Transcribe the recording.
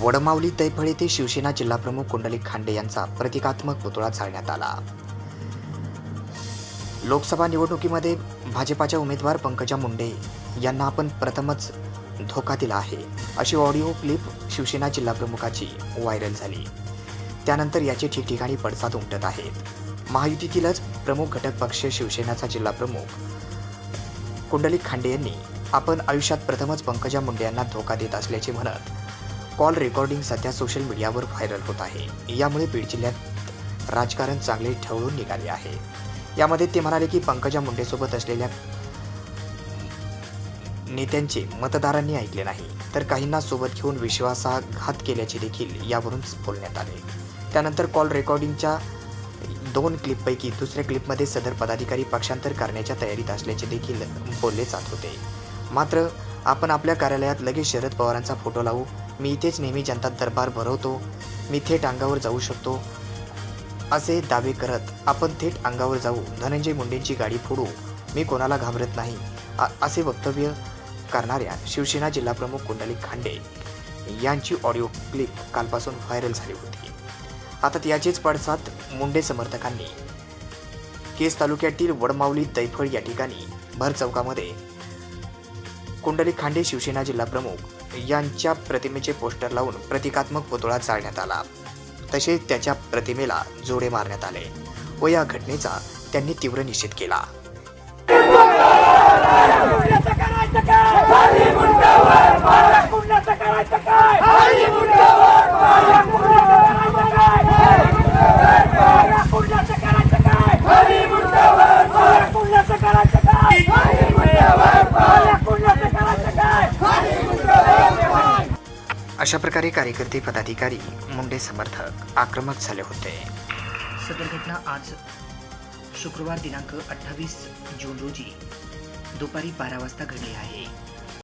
वडमावली तैफळ येथे शिवसेना जिल्हाप्रमुख कुंडलिक खांडे यांचा प्रतिकात्मक पुतळा चालण्यात आला. लोकसभा निवडणुकीमध्ये भाजपाच्या उमेदवार पंकजा मुंडे यांना आपण प्रथमच धोका दिला आहे अशी ऑडिओ क्लिप शिवसेना जिल्हाप्रमुखाची व्हायरल झाली. त्यानंतर याचे ठिकठिकाणी पडसाद उमटत आहेत. महायुतीतीलच प्रमुख घटक पक्ष शिवसेनाचा जिल्हाप्रमुख कुंडलिक खांडे यांनी आपण आयुष्यात प्रथमच पंकजा मुंडे यांना धोका देत असल्याचे म्हणत कॉल रेकॉर्डिंग सध्या सोशल मीडियावर व्हायरल होत आहे. यामुळे बीड जिल्ह्यात राजकारण चांगले ठवळून निघाले आहे. यामध्ये ते म्हणाले की पंकजा मुंडेसोबत असलेल्या नेत्यांचे मतदारांनी ऐकले नाही. तर काहींना सोबत घेऊन विश्वासाघात केल्याचे देखील यावरून बोलण्यात आले. त्यानंतर कॉल रेकॉर्डिंगच्या दोन क्लिपपैकी दुसऱ्या क्लिपमध्ये सदर पदाधिकारी पक्षांतर करण्याच्या तयारीत असल्याचे देखील बोलले जात होते. मात्र आपण आपल्या कार्यालयात लगेच शरद पवारांचा फोटो लावू मी इथेच नेहमी जनता दरबार भरवतो. मी थेट अंगावर जाऊ शकतो. असे दावे करत आपण थेट अंगावर जाऊ. धनंजय मुंडेंची गाडी फोडू. मी कोणाला घाबरत नाही. असे वक्तव्य करणाऱ्या शिवसेना जिल्हाप्रमुख कुंडली खांडे यांची ऑडिओ क्लिप कालपासून व्हायरल झाली होती. आता याचेच पडसाद मुंडे समर्थकांनी. केस तालुक्यातील वडमावली दैफळ या ठिकाणी भर चौकामध्ये कुंडली खांडे शिवसेना जिल्हाप्रमुख यांच्या प्रतिमेचे पोस्टर लावून प्रतिकात्मक पुतळा चालण्यात आला. तसेच त्याच्या प्रतिमेला जोडे मारण्यात आले व या घटनेचा त्यांनी तीव्र निषेध केला. अशा प्रकारे कार्यकर्ते पदाधिकारी मुंडे समर्थक आक्रमक झाले होते. सदर घटना आज शुक्रवार दिनांक अठ्ठावीस जून रोजी दुपारी बारा वाजता घडली आहे.